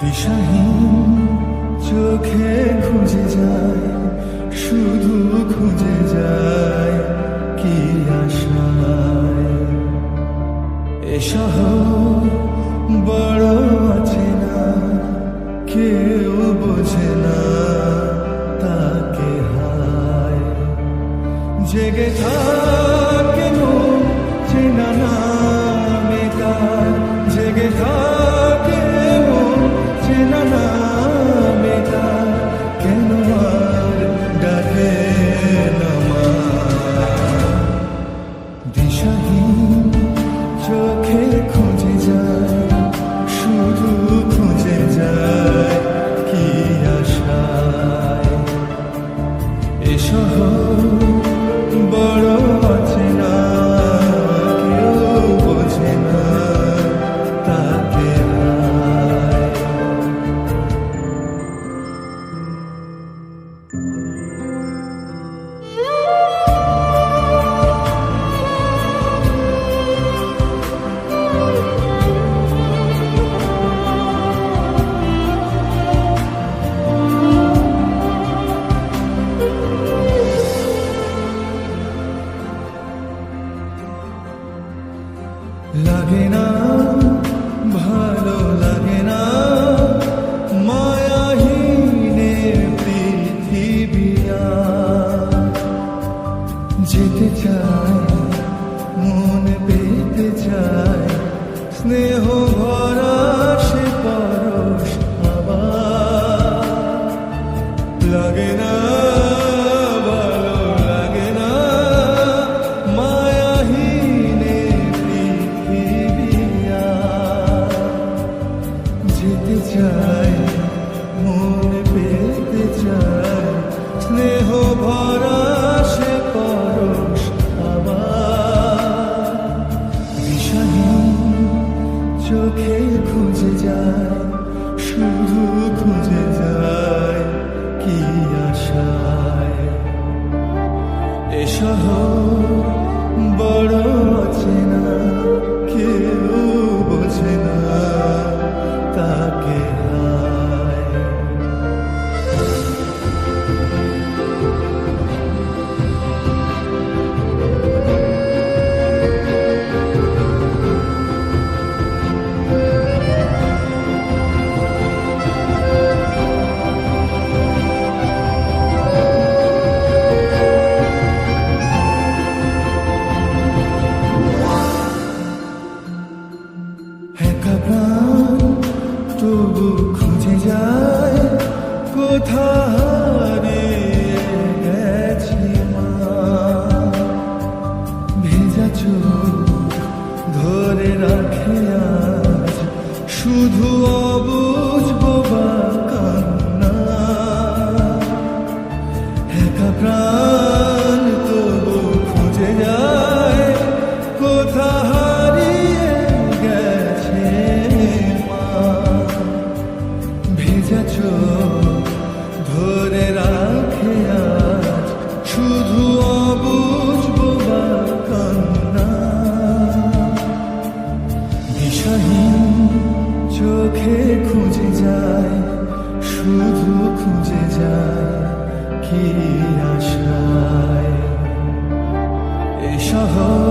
দিশাহীন চোখে খুঁজে যায় শুধু Oh. লাগে না ভালো লাগে না। মায়াহীনে পৃথিবিয়া যেতে চাই মন পেতে চাই স্নেহ চোখে খুঁজে যায় শুধু খুঁজে যায় কি আশায়। এ শহর শুধু অবুঝবো বা কান্না। একা প্রাণ তবু খুঁজে যায়, কোথা হারিয়ে গেছে মা? ভেজা ধরে রাখ পাখির আশায় এ শহর